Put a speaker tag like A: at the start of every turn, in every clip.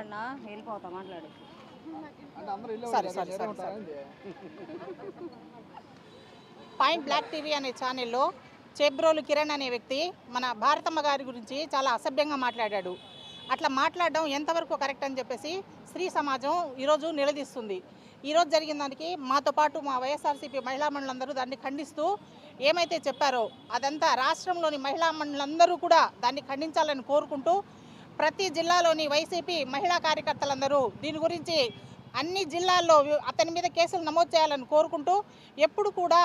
A: మాట్లాడినా వెళ్ళిపోతా మాట్లాడు.
B: సరే, సరే, సరే, పాయింట్ బ్లాక్ టీవీ అనే ఛానల్లో చేబ్రోలు కిరణ్ అనే వ్యక్తి మన భారతమ్మ గారి గురించి చాలా అసభ్యంగా మాట్లాడాడు. అట్లా మాట్లాడడం ఎంతవరకు కరెక్ట్ అని చెప్పేసి స్త్రీ సమాజం ఈరోజు నిలదీస్తుంది. ఈరోజు జరిగిన దానికి మాతో పాటు మా వైఎస్ఆర్సీపీ మహిళా మండలందరూ దాన్ని ఖండిస్తూ ఏమైతే చెప్పారో అదంతా రాష్ట్రంలోని మహిళా మండలందరూ కూడా దాన్ని ఖండించాలని కోరుకుంటూ ప్రతి జిల్లాలోని వైసీపీ మహిళా కార్యకర్తలందరూ దీని గురించి అన్ని జిల్లాల్లో అతని మీద కేసులు నమోదు చేయాలని కోరుకుంటూ ఎప్పుడు కూడా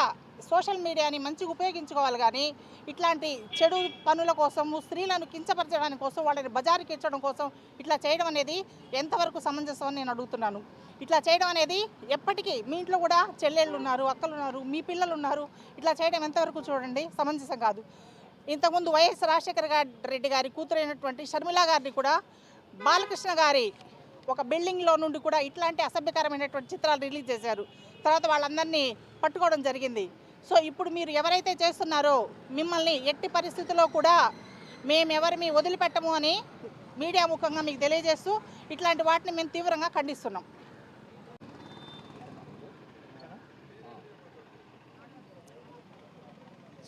B: సోషల్ మీడియాని మంచిగా ఉపయోగించుకోవాలి కానీ ఇట్లాంటి చెడు పనుల కోసం స్త్రీలను కించపరచడానికి కోసం వాళ్ళని బజారుకి ఇచ్చడం కోసం ఇట్లా చేయడం అనేది ఎంతవరకు సమంజసం అని నేను అడుగుతున్నాను. ఇట్లా చేయడం అనేది ఎప్పటికీ మీ ఇంట్లో కూడా చెల్లెళ్ళు ఉన్నారు అక్కలు ఉన్నారు మీ పిల్లలు ఉన్నారు. ఇట్లా చేయడం ఎంతవరకు చూడండి సమంజసం కాదు. ఇంతకుముందు వైఎస్ రాజశేఖర గారి రెడ్డి గారి కూతురైనటువంటి షర్మిల గారిని కూడా బాలకృష్ణ గారి ఒక బిల్డింగ్లో నుండి కూడా ఇట్లాంటి అసభ్యకరమైనటువంటి చిత్రాలు రిలీజ్ చేశారు. తర్వాత వాళ్ళందరినీ పట్టుకోవడం జరిగింది. సో ఇప్పుడు మీరు ఎవరైతే చేస్తున్నారో మిమ్మల్ని ఎట్టి పరిస్థితుల్లో కూడా మేమెవరిని వదిలిపెట్టము అని మీడియా ముఖంగా మీకు తెలియజేస్తూ ఇట్లాంటి వాటిని మేము తీవ్రంగా ఖండిస్తున్నాం.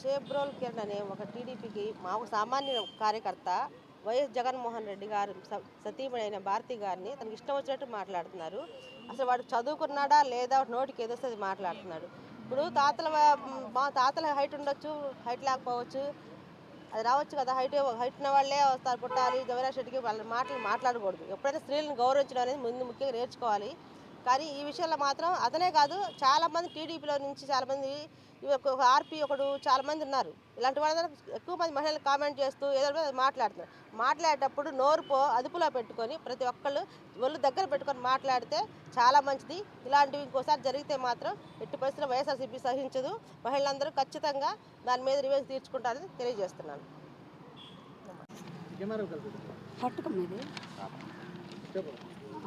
C: షేబ్రోల్ కిరణ్ అనే ఒక టీడీపీకి మా సామాన్య కార్యకర్త వైఎస్ జగన్మోహన్ రెడ్డి గారు స- సతీమణి అయిన భారతి గారిని తనకి ఇష్టం వచ్చినట్టు మాట్లాడుతున్నారు. అసలు వాడు చదువుకున్నాడా లేదా నోటికి ఏదో అది మాట్లాడుతున్నాడు. ఇప్పుడు తాతల మా తాతల హైట్ ఉండొచ్చు హైట్ లేకపోవచ్చు. అది రావచ్చు కదా హైట్ హైట్ ఉన్న వాళ్ళే వస్తారు పుట్టాలి జవరాజ్ రెడ్డికి వాళ్ళ మాటలు మాట్లాడకూడదు. ఎప్పుడైనా స్త్రీలను గౌరవించడం అనేది ముందు ముఖ్యంగా నేర్చుకోవాలి. కానీ ఈ విషయంలో మాత్రం అతనే కాదు చాలామంది టీడీపీలో నుంచి చాలామంది ఒక ఆర్పీ ఒకడు చాలామంది ఉన్నారు. ఇలాంటి వాళ్ళందరూ ఎక్కువ మంది మహిళలు కామెంట్ చేస్తూ ఏదో మాట్లాడుతున్నారు. మాట్లాడేటప్పుడు నోరు పో అదుపులో పెట్టుకొని ప్రతి ఒక్కళ్ళు ఒళ్ళు దగ్గర పెట్టుకొని మాట్లాడితే చాలా మంచిది. ఇలాంటివి ఇంకోసారి జరిగితే మాత్రం ఎట్టి పరిస్థితుల్లో వైఎస్ఆర్సీపీ సహించదు. మహిళలందరూ ఖచ్చితంగా దాని మీద రివెంజ్ తీర్చుకుంటారని తెలియజేస్తున్నాను.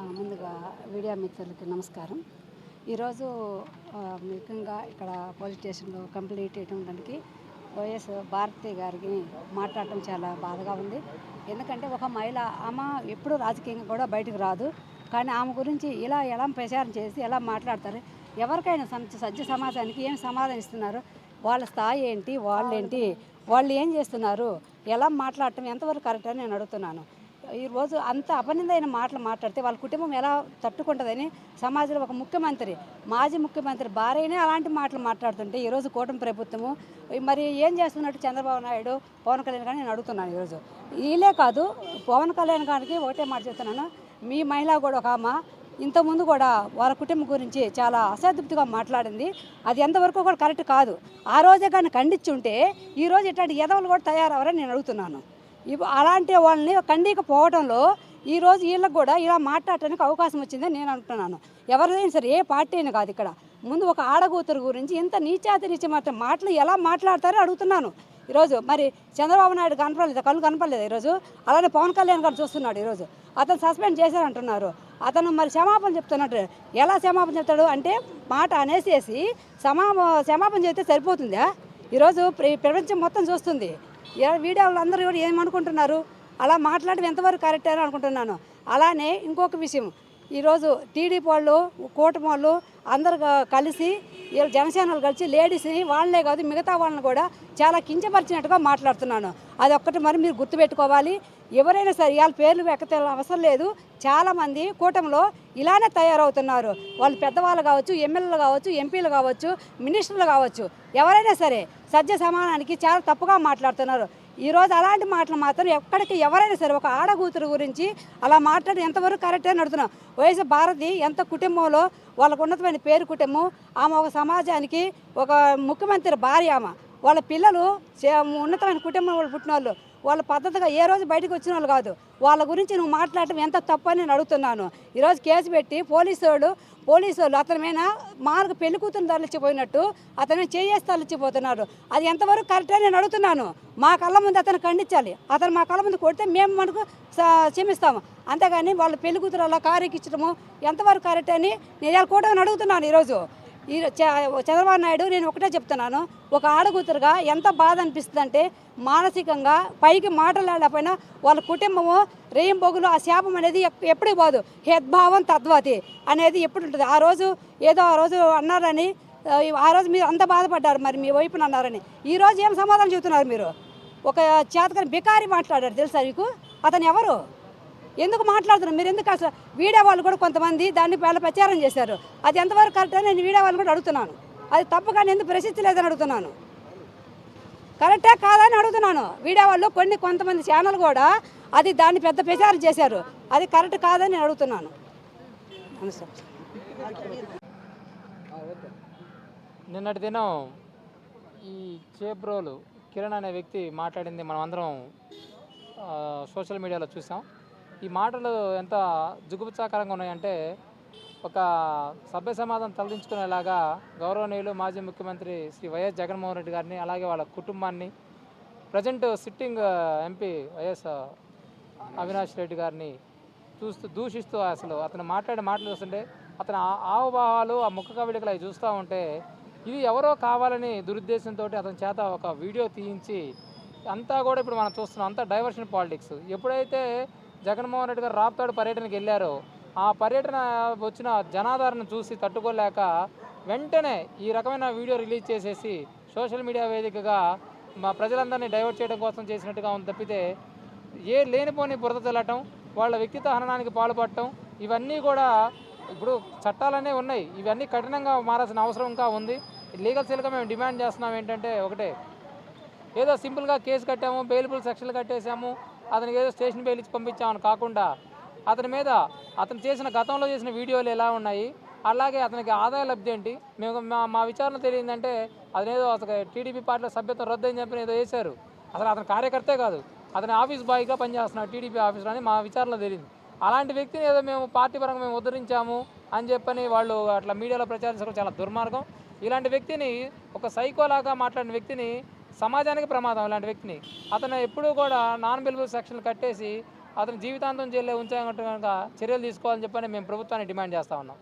D: ముందుగా మీడియా మిత్రులకి నమస్కారం. ఈరోజు ముఖ్యంగా ఇక్కడ పోలీస్ స్టేషన్లో కంప్లీట్ చేయడానికి వైఎస్ భారతి గారికి మాట్లాడటం చాలా బాధగా ఉంది. ఎందుకంటే ఒక మహిళ ఆమె ఎప్పుడు రాజకీయంగా కూడా బయటకు రాదు. కానీ ఆమె గురించి ఇలా ఎలా ప్రచారం చేసి ఎలా మాట్లాడతారు ఎవరికైనా సజ్జ సమాజానికి ఏం సమాధానం ఇస్తున్నారు వాళ్ళ స్థాయి ఏంటి వాళ్ళేంటి వాళ్ళు ఏం చేస్తున్నారు ఎలా మాట్లాడటం ఎంతవరకు కరెక్ట్ అని నేను అడుగుతున్నాను. ఈరోజు అంత అపనిందైన మాటలు మాట్లాడితే వాళ్ళ కుటుంబం ఎలా తట్టుకుంటుందని సమాజంలో ఒక ముఖ్యమంత్రి మాజీ ముఖ్యమంత్రి భార్యనే అలాంటి మాటలు మాట్లాడుతుంటే ఈరోజు కూటమి ప్రభుత్వము మరి ఏం చేస్తున్నట్టు చంద్రబాబు నాయుడు పవన్ కళ్యాణ్ గారిని నేను అడుగుతున్నాను ఈరోజు వీళ్ళే కాదు పవన్ కళ్యాణ్ గారికి ఒకటే మాట చెప్తున్నాను. మీ మహిళ కూడా ఒక ఆమె ఇంతకుముందు కూడా వాళ్ళ కుటుంబం గురించి చాలా అసంతృప్తిగా మాట్లాడింది. అది ఎంతవరకు కూడా కరెక్ట్ కాదు. ఆ రోజే కానీ ఖండించుంటే ఈరోజు ఇట్లాంటి ఎదవలు కూడా తయారవరని నేను అడుగుతున్నాను. అలాంటి వాళ్ళని ఖండికపోవడంలో ఈరోజు వీళ్ళకి కూడా ఇలా మాట్లాడటానికి అవకాశం వచ్చిందని నేను అంటున్నాను. ఎవరిదైనా సరే ఏ పార్టీ అయినా కాదు ఇక్కడ. ముందు ఒక ఆడగూతురు గురించి ఇంత నీచాతి నీచ మాటలు ఎలా మాట్లాడతారో అడుగుతున్నాను. ఈరోజు మరి చంద్రబాబు నాయుడు కనపడలేదు? కళ్ళు కనపడలేదు ఈరోజు? అలానే పవన్ కళ్యాణ్ గారు చూస్తున్నాడు ఈరోజు. అతను సస్పెండ్ చేశారంటున్నారు. అతను మరి క్షమాపణ చెప్తున్నట్టు ఎలా క్షమాపణ చెప్తాడు అంటే మాట అనేసేసి క్షమా క్షమాపణ చెప్తే సరిపోతుందా? ఈరోజు ప్రపంచం మొత్తం చూస్తుంది. వీడియో వాళ్ళందరూ అందరూ కూడా ఏమనుకుంటున్నారు? అలా మాట్లాడడం ఎంతవరకు కరెక్ట్ అని అనుకుంటున్నాను. అలానే ఇంకొక విషయం. ఈరోజు టీడీపీ వాళ్ళు కూటమి వాళ్ళు అందరు కలిసి వీళ్ళు జనసేనలు కలిసి లేడీస్ని వాళ్ళే కాదు మిగతా వాళ్ళని కూడా చాలా కించపరిచినట్టుగా మాట్లాడుతున్నాను. అది ఒక్కటి మరి మీరు గుర్తుపెట్టుకోవాలి. ఎవరైనా సరే వాళ్ళ పేర్లు ఎక్కతే అవసరం లేదు. చాలామంది కూటమిలో ఇలానే తయారవుతున్నారు. వాళ్ళు పెద్దవాళ్ళు కావచ్చు ఎమ్మెల్యేలు కావచ్చు ఎంపీలు కావచ్చు మినిస్టర్లు కావచ్చు. ఎవరైనా సరే సజ్జ సమానానికి చాలా తప్పుగా మాట్లాడుతున్నారు. ఈరోజు అలాంటి మాటలు మాత్రం ఎక్కడికి ఎవరైనా సరే ఒక ఆడగూతురు గురించి అలా మాట్లాడి ఎంతవరకు కరెక్టే నడుతున్నాం అడుగుతున్నాం. వయసు భారతి ఎంత కుటుంబంలో వాళ్ళకు ఉన్నతమైన పేరు కుటుంబం ఆమె ఒక సమాజానికి ఒక ముఖ్యమంత్రి భార్య ఆమె. వాళ్ళ పిల్లలు ఉన్నతమైన కుటుంబం వాళ్ళు పుట్టిన వాళ్ళు వాళ్ళ పద్ధతిగా ఏ రోజు బయటకు వచ్చిన వాళ్ళు కాదు. వాళ్ళ గురించి నువ్వు మాట్లాడటం ఎంత తప్పు అని నేను అడుగుతున్నాను. ఈరోజు కేసు పెట్టి పోలీసు వాళ్ళు పోలీసు వాళ్ళు అతని మీద మార్గ పెళ్ళి కూతురు తరలిచ్చిపోయినట్టు అతను చేయేసి తరలిచ్చిపోతున్నారు అది ఎంతవరకు కరెక్ట్ అని నేను అడుగుతున్నాను. మా కళ్ళ ముందు అతను ఖండించాలి. అతను మా కళ్ళ ముందు కొడితే మేము మనకు స- క్షమిస్తాము. అంతేగాని వాళ్ళ పెళ్ళి కూతురు అలా కారు ఎక్కించడము ఎంతవరకు కరెక్ట్ అని నేను కూడా అడుగుతున్నాను ఈరోజు. ఈ చంద్రబాబు నాయుడు నేను ఒకటే చెప్తున్నాను. ఒక ఆడకూతురుగా ఎంత బాధ అనిపిస్తుంది అంటే మానసికంగా పైకి మాట్లాడలేకపోయినా వాళ్ళ కుటుంబము రేయింబొగులు ఆ శాపం అనేది ఎప్పుడూ పోదు. హేద్భావం తద్వతి అనేది ఎప్పుడు ఉంటుంది. ఆ రోజు ఏదో ఆ రోజు అన్నారని ఆ, ఆ రోజు మీరు అంత బాధపడ్డారు మరి మీ వైపున అన్నారని. ఈ రోజు ఏం సమాధానం చెబుతున్నారు మీరు? ఒక చేతకని బికారి మాట్లాడారు తెలుసా మీకు? అతను ఎవరు? ఎందుకు మాట్లాడుతున్నారు? మీరు ఎందుకు అసలు వీడియో వాళ్ళు కూడా కొంతమంది దాన్ని వాళ్ళ ప్రచారం చేశారు. అది ఎంతవరకు కరెక్ట్ అని నేను వీడియో వాళ్ళు కూడా అడుగుతున్నాను. అది తప్పు కానీ ఎందుకు ప్రసిద్ధి లేదని అడుగుతున్నాను. కరెక్టే కాదని అడుగుతున్నాను. వీడియో వాళ్ళు కొన్ని కొంతమంది ఛానల్ కూడా అది దాన్ని పెద్ద ప్రచారం చేశారు. అది కరెక్ట్ కాదని నేను అడుగుతున్నాను.
A: నిన్నటి దినం ఈ చేబ్రోలు కిరణ్ అనే వ్యక్తి మాట్లాడింది. మనం అందరం సోషల్ మీడియాలో చూసాం. ఈ మాటలు ఎంత జుగుప్సాకరంగా ఉన్నాయంటే ఒక సభ్య సమాధానం తలదించుకునేలాగా గౌరవనీయులు మాజీ ముఖ్యమంత్రి శ్రీ వైఎస్ జగన్మోహన్ రెడ్డి గారిని అలాగే వాళ్ళ కుటుంబాన్ని present sitting MP YS Avinash Reddy గారిని చూస్తూ దూషిస్తూ అసలు అతను మాట్లాడే మాటలు చూస్తుంటే అతని ఆ- ఆవభావాలు ఆ ముఖ కవళికలు అవి చూస్తూ ఉంటే ఇది ఎవరో కావాలని దురుద్దేశంతో అతని చేత ఒక వీడియో తీయించి అంతా కూడా ఇప్పుడు మనం చూస్తున్నాం అంతా డైవర్షన్ పాలిటిక్స్. ఎప్పుడైతే జగన్మోహన్ రెడ్డి గారు రాప్తాడు పర్యటనకి వెళ్ళారో. ఆ పర్యటన వచ్చిన జనాదరణ చూసి తట్టుకోలేక వెంటనే ఈ రకమైన వీడియో రిలీజ్ చేసేసి సోషల్ మీడియా వేదికగా మా ప్రజలందరినీ డైవర్ట్ చేయడం కోసం చేసినట్టుగా ఉంది తప్పితే ఏ లేనిపోని బురద చల్లటం వాళ్ళ వ్యక్తిత్వ హననానికి పాల్పడటం ఇవన్నీ కూడా ఇప్పుడు చట్టాలనే ఉన్నాయి. ఇవన్నీ కఠినంగా మారాల్సిన అవసరం ఇంకా ఉంది. లీగల్ సెల్గా మేము డిమాండ్ చేస్తున్నాం ఏంటంటే ఒకటే ఏదో సింపుల్గా కేసు కట్టాము బెయిలబుల్ సెక్షన్లు కట్టేసాము అతనికి ఏదో స్టేషన్ బెయిల్ ఇచ్చి పంపించామని కాకుండా అతని మీద అతను చేసిన గతంలో చేసిన వీడియోలు ఎలా ఉన్నాయి అలాగే అతనికి ఆదాయ లబ్ధి ఏంటి మేము మా మా విచారణ తెలియందంటే అతనేదో అతను టీడీపీ పార్టీలో సభ్యత్వం రద్దు అని చెప్పి ఏదో చేశారు అసలు అతని కార్యకర్తే కాదు. అతని ఆఫీస్ బాయ్గా పనిచేస్తున్నాడు టీడీపీ ఆఫీసర్ అని మా విచారణలో తెలియదు. అలాంటి వ్యక్తిని ఏదో మేము పార్టీ పరంగా మేము ఉద్ధరించాము అని చెప్పని వాళ్ళు అట్లా మీడియాలో ప్రచారించడం చాలా దుర్మార్గం. ఇలాంటి వ్యక్తిని ఒక సైకోలాగా మాట్లాడిన వ్యక్తిని సమాజానికి ప్రమాదం ఇలాంటి వ్యక్తిని. అతను ఎప్పుడూ కూడా నాన్ బెలిబుల్ సెక్షన్లు కట్టేసి అతను జీవితాంతం జైల్లో ఉంచాలంటే కనుక చర్యలు తీసుకోవాలని చెప్పని మేము ప్రభుత్వాన్ని డిమాండ్ చేస్తా ఉన్నాం.